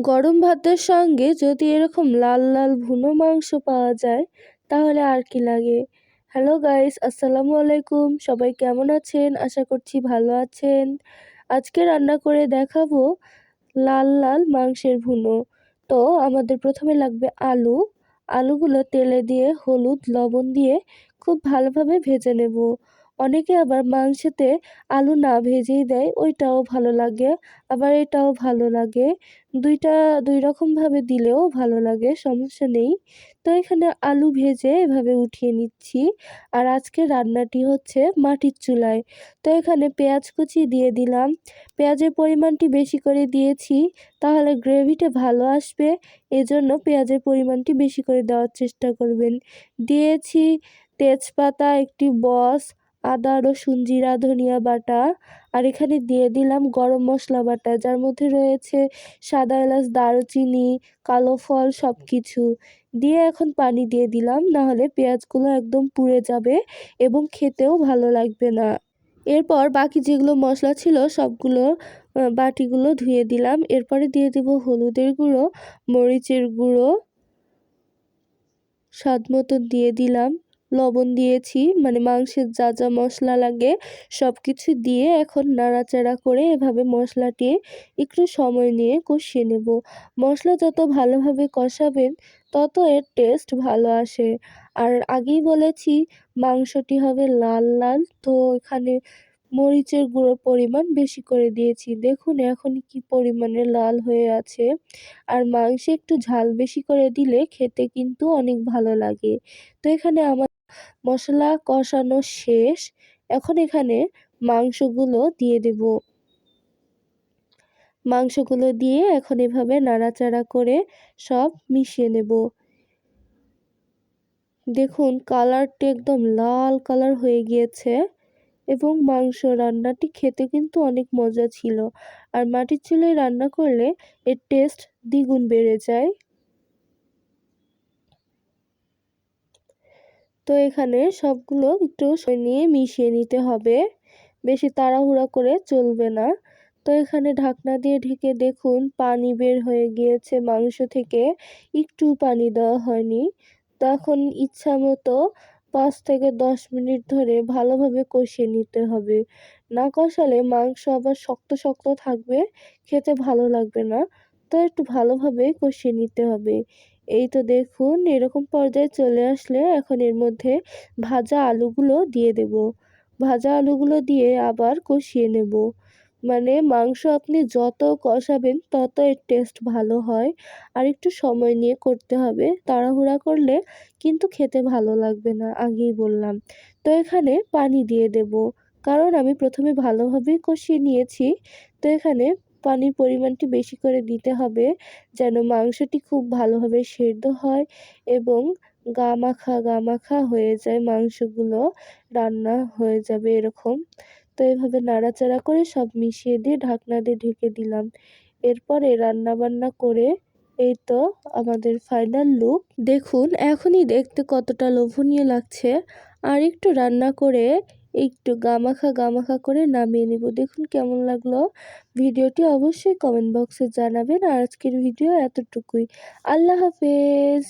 গরম ভাতের সঙ্গে যদি এরকম লাল লাল ভুনো মাংস পাওয়া যায়, তাহলে আর কি লাগে? হ্যালো গাইস আসসালামু আলাইকুম। সবাই কেমন আছেন? আশা করছি ভালো আছেন। আজকে রান্না করে দেখাবো লাল লাল মাংসের ভুনো। তো আমাদের প্রথমে লাগবে আলু। আলুগুলো তেলে দিয়ে, হলুদ, লবণ দিয়ে খুব ভালোভাবে ভেজে নেব। অনেকে আবার মাংসেতে আলু না ভেজেই দেয়, ওইটাও ভালো লাগে। আবার এটাও ভালো লাগে। দুইটা, দুই রকমভাবে দিলেও ভালো লাগে, সমস্যা নেই। তো এখানে আলু ভেজে এভাবে উঠিয়ে নিচ্ছি। আর আজকে রান্নাটি হচ্ছে মাটির চুলায়। তো এখানে পেঁয়াজ কুচি দিয়ে দিলাম। পেঁয়াজের পরিমাণটি বেশি করে দিয়েছি, তাহলে গ্রেভিটা ভালো আসবে। এজন্য পেঁয়াজের পরিমাণটি বেশি করে দেওয়ার চেষ্টা করবেন। দিয়েছি তেজপাতা, একটি বস আদা, রসুন, জিরা, ধনিয়া বাটা আর এখানে দিয়ে দিলাম গরম মশলা বাটা। যার মধ্যে রয়েছে সাদা এলাচ, দারুচিনি, কালো ফল সব কিছু দিয়ে এখন পানি দিয়ে দিলাম, নাহলে পেঁয়াজগুলো একদম পুড়ে যাবে এবং খেতেও ভালো লাগবে না। এরপর বাকি যেগুলো মশলা ছিল সবগুলো বাটিগুলো ধুয়ে দিলাম। এরপরে দিয়ে দেব হলুদের গুঁড়ো, মরিচের গুঁড়ো, স্বাদ দিয়ে দিলাম। লবণ দিয়েছি মানে মাংসের যা যা মশলা লাগে সব কিছু দিয়ে এখন নাড়াচাড়া করে এভাবে মশলাটি একটু সময় নিয়ে কষিয়ে নেব। মশলা যত ভালোভাবে কষাবেন, তত এর টেস্ট ভালো আসে। আর আগেই বলেছি, মাংসটি হবে লাল লাল, তো এখানে মরিচের গুঁড়োর পরিমাণ বেশি করে দিয়েছি। দেখুন এখন কি পরিমাণে লাল হয়ে আছে। আর মাংসে একটু ঝাল বেশি করে দিলে খেতে কিন্তু অনেক ভালো লাগে। তো এখানে আমার মশলা কষানো শেষ। এখন এখানে মাংসগুলো দিয়ে দেব। মাংসগুলো দিয়ে এখন এভাবে নাড়াচাড়া করে সব মিশিয়ে নেব। দেখুন, কালারটি একদম লাল কালার হয়ে গিয়েছে এবং মাংস রান্নাটি খেতে কিন্তু অনেক মজা ছিল। আর মাটির চুলায় রান্না করলে এর টেস্ট দ্বিগুণ বেড়ে যায়। তো এখানে সবগুলো একটু নিয়ে মিশিয়ে নিতে হবে। বেশি তাড়াহুড়া করে চলবে না। তো এখানে ঢাকনা দিয়ে ঢেকে দেখুন, পানি বের হয়ে গিয়েছে মাংস থেকে। একটু পানি দেওয়া হয়নি। তখন ইচ্ছা মতো পাঁচ থেকে দশ মিনিট ধরে ভালোভাবে কষিয়ে নিতে হবে। না কষালে মাংস আবার শক্ত শক্ত থাকবে, খেতে ভালো লাগবে না। তো একটু ভালোভাবে কষিয়ে নিতে হবে। এই তো দেখুন, এরকম পর্যায়ে চলে আসলে এখন এর মধ্যে ভাজা আলুগুলো দিয়ে দেব। ভাজা আলুগুলো দিয়ে আবার কষিয়ে নেব। মানে মাংস আপনি যত কষাবেন, তত এর টেস্ট ভালো হয়। আর একটু সময় নিয়ে করতে হবে। তাড়াহুড়া করলে কিন্তু খেতে ভালো লাগবে না, আগেই বললাম। তো এখানে পানি দিয়ে দেব। কারণ আমি প্রথমে ভালোভাবেই কষিয়ে নিয়েছি। তো এখানে পানির পরিমাণটি বেশি করে দিতে হবে যেন মাংসটি খুব ভালোভাবে সেদ্ধ হয় এবং গা মাখা গা মাখা হয়ে যায় মাংসগুলো, রান্না হয়ে যাবে এরকম। তো এভাবে নাড়াচাড়া করে সব মিশিয়ে দিয়ে ঢাকনা দিয়ে ঢেকে দিলাম। এরপরে রান্না বান্না করে এই তো আমাদের ফাইনাল লুক দেখুন, এখনই দেখতে কতটা লোভনীয় লাগছে। আর একটু রান্না করে একটু গামাখা গামাখা করে নামিয়ে নিব। দেখুন কেমন লাগল। ভিডিওটি অবশ্যই কমেন্ট বক্সে জানাবেন। আর আজকের ভিডিও এতটুকুই। আল্লাহ হাফেজ।